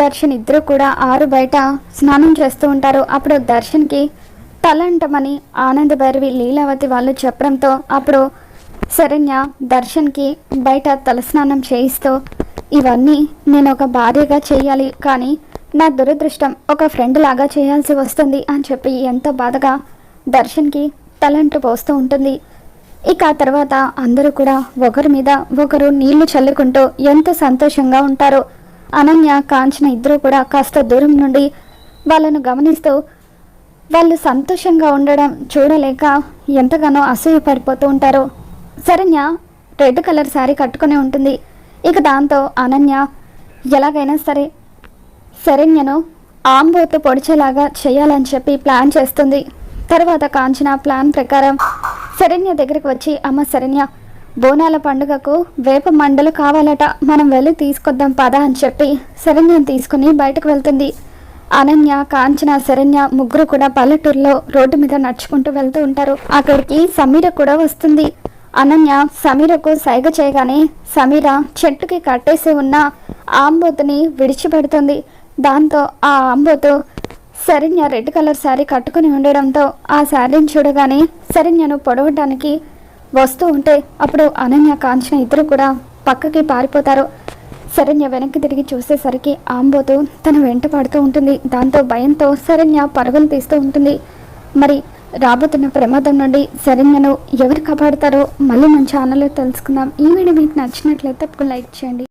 దర్శన్ ఇద్దరు కూడా ఆరు బయట స్నానం చేస్తూ ఉంటారు. అప్పుడు దర్శన్కి తలంటమని ఆనంద భైరవి లీలావతి వాళ్ళు చెప్పడంతో అప్పుడు శరణ్య దర్శన్కి బయట తలస్నానం చేయిస్తూ ఇవన్నీ నేను ఒక భార్యగా చేయాలి కానీ నా దురదృష్టం ఒక ఫ్రెండ్ లాగా చేయాల్సి వస్తుంది అని చెప్పి ఎంతో బాధగా దర్శన్కి తలంటు పోస్తూ ఉంటుంది. ఇక ఆ తర్వాత అందరూ కూడా ఒకరి మీద ఒకరు నీళ్ళు చల్లుకుంటూ ఎంతో సంతోషంగా ఉంటారు. అనన్య కాంచన ఇద్దరు కూడా కాస్త దూరం నుండి వాళ్ళను గమనిస్తూ వాళ్ళు సంతోషంగా ఉండడం చూడలేక ఎంతగానో అసూయపడిపోతూ ఉంటారు. శరణ్య రెడ్ కలర్ శారీ కట్టుకుని ఉంటుంది. ఇక దాంతో అనన్య ఎలాగైనా సరే శరణ్యను ఆంబోతు పొడిచేలాగా చేయాలని చెప్పి ప్లాన్ చేస్తుంది. తర్వాత కాంచన ప్లాన్ ప్రకారం శరణ్య దగ్గరికి వచ్చి అమ్మ శరణ్య బోనాల పండుగకు వేప మండలు కావాలట. మనం వెళ్ళి తీసుకొద్దాం పద అని చెప్పి శరణ్యం తీసుకుని బయటకు వెళ్తుంది. అనన్య కాంచన శరణ్య ముగ్గురు కూడా పల్లెటూరులో రోడ్డు మీద నడుచుకుంటూ వెళ్తూ ఉంటారు. అక్కడికి సమీర కూడా వస్తుంది. అనన్య సమీరకు సైగ చేయగానే సమీర చెట్టుకి కట్టేసి ఉన్న ఆంబోతుని విడిచిపెడుతుంది. దాంతో ఆ ఆంబోతు శరణ్య రెడ్ కలర్ శారీ కట్టుకుని ఉండడంతో ఆ శారీని చూడగానే శరణ్యను పొడవడానికి వస్తూ ఉంటే అప్పుడు అనన్య కాంచన ఇద్దరు కూడా పక్కకి పారిపోతారు. శరణ్య వెనక్కి తిరిగి చూసేసరికి ఆంబోతో తన వెంట పడుతూ ఉంటుంది. దాంతో భయంతో శరణ్య పరుగులు తీస్తూ ఉంటుంది. మరి రాబోతున్న ప్రమాదం నుండి శరణ్యను ఎవరు కాపాడతారో మళ్ళీ మన ఛానల్లో తెలుసుకుందాం. ఈ వీడియో మీకు నచ్చినట్లయితే తప్పకుండా లైక్ చేయండి.